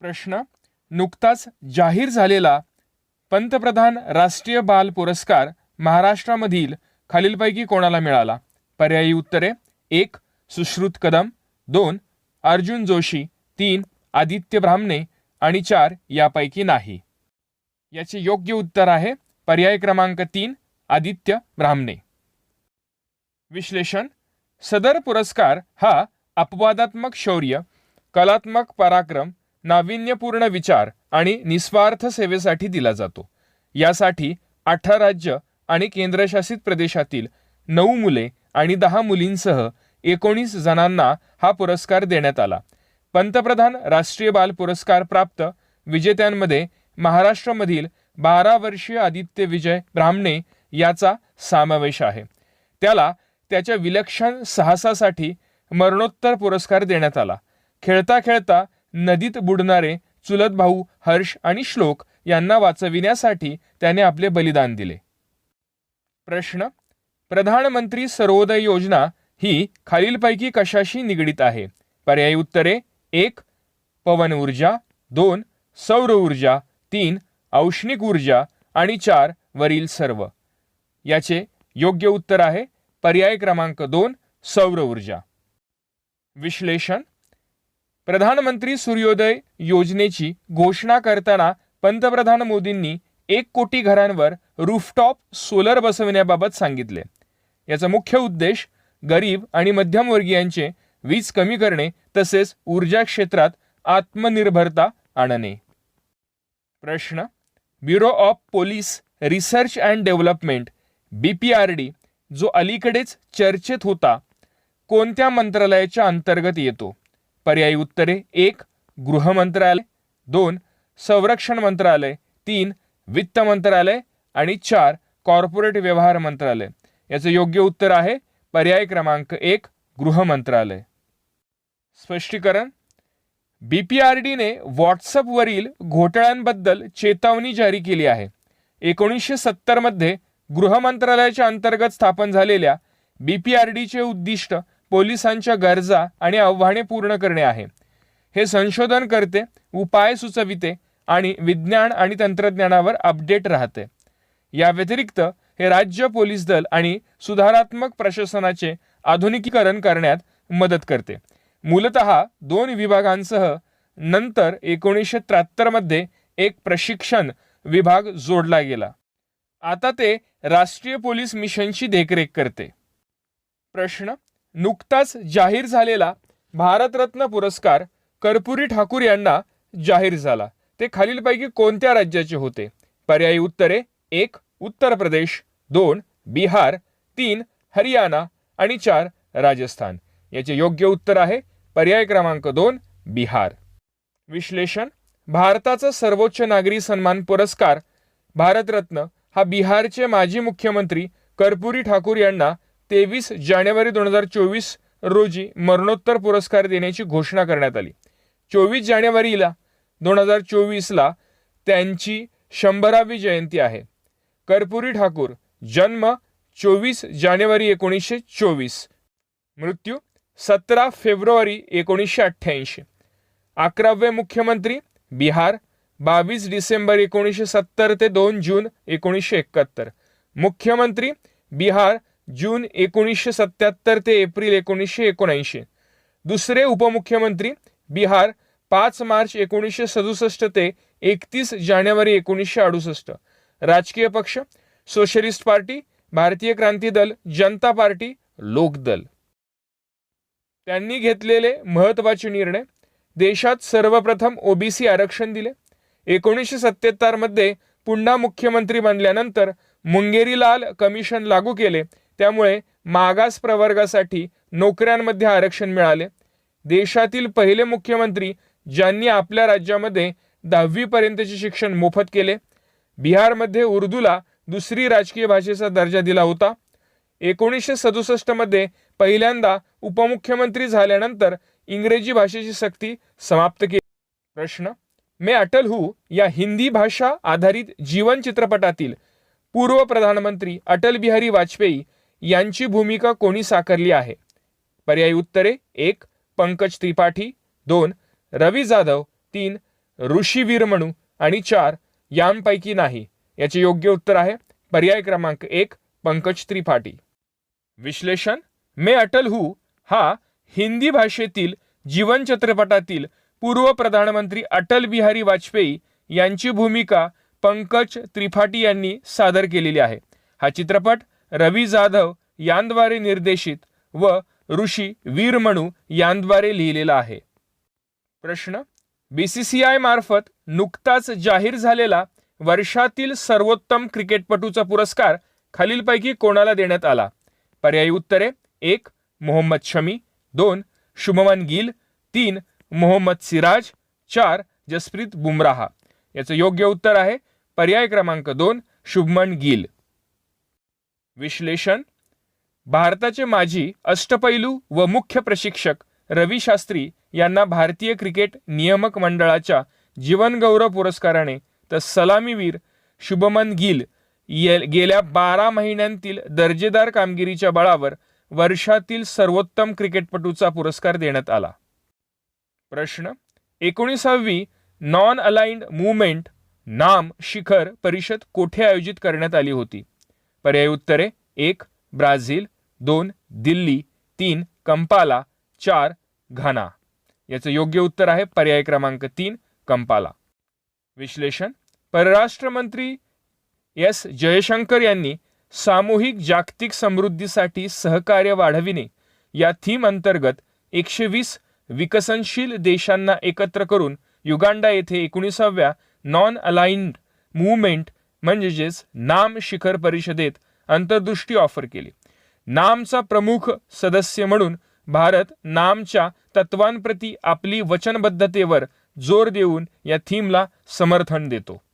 प्रश्न. नुकताच जाहीर झालेला पंतप्रधान राष्ट्रीय बाल पुरस्कार महाराष्ट्रामधील खालीलपैकी कोणाला मिळाला? पर्यायी उत्तरे. एक सुश्रुत कदम. दोन अर्जुन जोशी. तीन आदित्य ब्राह्मणे. आणि चार यापैकी नाही. याचे योग्य उत्तर आहे पर्याय क्रमांक तीन आदित्य ब्राह्मणे. विश्लेषण. सदर पुरस्कार हा अपवादात्मक शौर्य कलात्मक पराक्रम नाविन्यपूर्ण विचार आणि निस्वार्थ सेवेसाठी दिला जातो. यासाठी अठरा राज्य आणि केंद्रशासित प्रदेशातील नऊ मुले आणि दहा मुलींसह एकोणीस जणांना हा पुरस्कार देण्यात आला. पंतप्रधान राष्ट्रीय बाल पुरस्कार प्राप्त विजेत्यांमध्ये महाराष्ट्रामधील बारा वर्षीय आदित्य विजय ब्राह्मणे याचा समावेश आहे. त्याला त्याच्या विलक्षण साहसासाठी मरणोत्तर पुरस्कार देण्यात आला. खेळता खेळता नदीत बुडणारे चुलत भाऊ हर्ष आणि श्लोक यांना वाचविण्यासाठी त्याने आपले बलिदान दिले. प्रश्न प्रधानमंत्री सर्वोदय योजना ही खालीलपैकी कशाशी निगडीत आहे? पर्यायी उत्तरे एक पवन ऊर्जा दोन सौर ऊर्जा तीन औष्णिक ऊर्जा आणि चार वरील सर्व. याचे योग्य उत्तर आहे पर्याय क्रमांक दोन सौर ऊर्जा. विश्लेषण प्रधानमंत्री सूर्योदय योजनेची घोषणा करताना पंतप्रधान मोदींनी एक कोटी घरांवर रूफटॉप सोलर बसविण्याबाबत सांगितले. याचा मुख्य उद्देश गरीब आणि मध्यमवर्गीयांचे वीज कमी करणे तसेच ऊर्जा क्षेत्रात आत्मनिर्भरता आणणे. प्रश्न bureau of police research and development B P R D जो अलीकडेच चर्चेत होता कोणत्या मंत्रालयाच्या अंतर्गत येतो? पर्यायी उत्तरे. एक गृह मंत्रालय. दोन संरक्षण मंत्रालय. तीन वित्त मंत्रालय. आणि चार कॉर्पोरेट व्यवहार मंत्रालय. याचं योग्य उत्तर आहे पर्याय क्रमांक एक गृह मंत्रालय. स्पष्टीकरण. बी पी आर डीने व्हॉट्सअपवरील घोटाळ्यांबद्दल चेतावणी जारी केली आहे. एकोणीसशे सत्तरमध्ये गृह मंत्रालयाच्या अंतर्गत स्थापन झालेल्या बी पी आर डीचे उद्दिष्ट पोलिसांच्या गरजा आणि आव्हाने पूर्ण करणे आहे. हे संशोधन करते उपाय सुचविते आणि विज्ञान आणि तंत्रज्ञानावर अपडेट राहते. या व्यतिरिक्त हे राज्य पोलीस दल आणि सुधारात्मक प्रशासनाचे आधुनिकीकरण करण्यात मदत करते. मूलत दोन विभागांसह नंतर एकोणीसशे त्र्याहत्तरमध्ये एक प्रशिक्षण विभाग जोडला गेला. आता ते राष्ट्रीय पोलीस मिशनची देखरेख करते. प्रश्न नुकताच जाहीर झालेला भारतरत्न पुरस्कार कर्पुरी ठाकूर यांना जाहीर झाला. ते खालीलपैकी कोणत्या राज्याचे होते? पर्यायी उत्तरे एक उत्तर प्रदेश दोन बिहार तीन हरियाणा आणि चार राजस्थान. याचे योग्य उत्तर आहे पर्याय क्रमांक दोन बिहार. विश्लेषण. भारताचा सर्वोच्च नागरी सन्मान पुरस्कार भारतरत्न हा बिहारचे माजी मुख्यमंत्री कर्पुरी ठाकूर यांना तेवीस जानेवारी दोन हजार चोवीस रोजी मरणोत्तर पुरस्कार देण्याची घोषणा करण्यात आली. चोवीस जानेवारीला दोन हजार चोवीसला त्यांची शंभरावी जयंती आहे. कर्पुरी ठाकूर जन्म चोवीस जानेवारी एकोणीसशे चोवीस. मृत्यू सतरा फेब्रुवारी एकोणीसशे अठ्ठ्याऐंशी. अकरावे मुख्यमंत्री बिहार बावीस डिसेंबर एकोणीसशे सत्तर ते दोन जून एकोणीसशे एकाहत्तर. मुख्यमंत्री बिहार जून एकोणीसशे सत्याहत्तर ते एप्रिल एकोणीसशे एकोणऐंशी. दुसरे उपमुख्यमंत्री बिहार पाच मार्च एकोणीसशे सदुसष्ट ते एकतीस जानेवारी एकोणीसशे अडुसष्ट. राजकीय पक्ष सोशलिस्ट पार्टी भारतीय क्रांती दल जनता पार्टी लोकदल. त्यांनी घेतलेले महत्त्वाचे निर्णय देशात सर्वप्रथम ओबीसी आरक्षण दिले. एकोणीसशे सत्याहत्तरमध्ये पुन्हा मुख्यमंत्री बनल्यानंतर मुंगेरीलाल कमिशन लागू केले. त्यामुळे मागास प्रवर्गासाठी नोकऱ्यांमध्ये आरक्षण मिळाले. देशातील पहिले मुख्यमंत्री ज्यांनी आपल्या राज्यामध्ये दहावीपर्यंतचे शिक्षण मोफत केले. बिहारमध्ये उर्दूला दुसरी राजकीय भाषेचा दर्जा दिला होता. एकोणीसशे सदुसष्टमध्ये पहिल्यांदा उपमुख्यमंत्री झाल्यानंतर इंग्रजी भाषेची सक्ती समाप्त केली. प्रश्न मे अटल हू या हिंदी भाषा आधारित जीवन चित्रपटातील पूर्व प्रधानमंत्री अटल बिहारी वाजपेयी यांची भूमिका कोणी साकारली आहे? पर्यायी उत्तरे एक पंकज त्रिपाठी दोन रवी जाधव तीन ऋषीवीर म्हणू आणि चार यांपैकी नाही. याचे योग्य उत्तर आहे पर्याय क्रमांक एक पंकज त्रिपाठी. विश्लेषण मे अटल हू हा हिंदी भाषेतील जीवन चित्रपटातील पूर्व प्रधानमंत्री अटल बिहारी वाजपेयी यांची भूमिका पंकज त्रिपाठी यांनी सादर केलेली आहे. हा चित्रपट रवी जाधव यांद्वारे निर्देशित व ऋषी वीरमणू यांद्वारे लिहिलेला आहे. प्रश्न बीसीसीआय मार्फत नुकताच जाहीर झालेला वर्षातील सर्वोत्तम क्रिकेटपटूचा पुरस्कार खालीलपैकी कोणाला देण्यात आला? पर्यायी उत्तरे एक मोहम्मद शमी दोन शुभमन गिल तीन मोहम्मद सिराज चार जसप्रीत बुमराह. याचं योग्य उत्तर आहे पर्याय क्रमांक दोन शुभमन गिल. विश्लेषण भारताचे माजी अष्टपैलू व मुख्य प्रशिक्षक रवी शास्त्री यांना भारतीय क्रिकेट नियामक मंडळाच्या जीवनगौरव पुरस्काराने तर सलामीवीर शुभमन गिल ये गेल्या बारा महिन्यांतील दर्जेदार कामगिरीच्या बळावर वर्षातील सर्वोत्तम क्रिकेटपटूचा पुरस्कार देण्यात आला. प्रश्न एकोणीसावी नॉन अलाइंड मुवमेंट नाम शिखर परिषद कोठे आयोजित करण्यात आली होती? पर्याय उत्तरे. एक ब्राझील. दोन दिल्ली. तीन कंपाला. चार घाना. याचं योग्य उत्तर आहे पर्याय क्रमांक तीन कंपाला. विश्लेषण. परराष्ट्र मंत्री एस. जयशंकर यांनी सामूहिक जागतिक समृद्धीसाठी सहकार्य वाढविणे या थीम अंतर्गत एकशे वीस विकसनशील देशांना एकत्र करून युगांडा येथे एकोणीसाव्या नॉन अलाइन्ड मूवमेंट म्हणजेच नाम शिखर परिषदेत अंतर्दृष्टी ऑफर केली. नामचा प्रमुख सदस्य म्हणून भारत नामच्या तत्वांप्रती आपली वचनबद्धतेवर जोर देऊन या थीमला समर्थन देतो.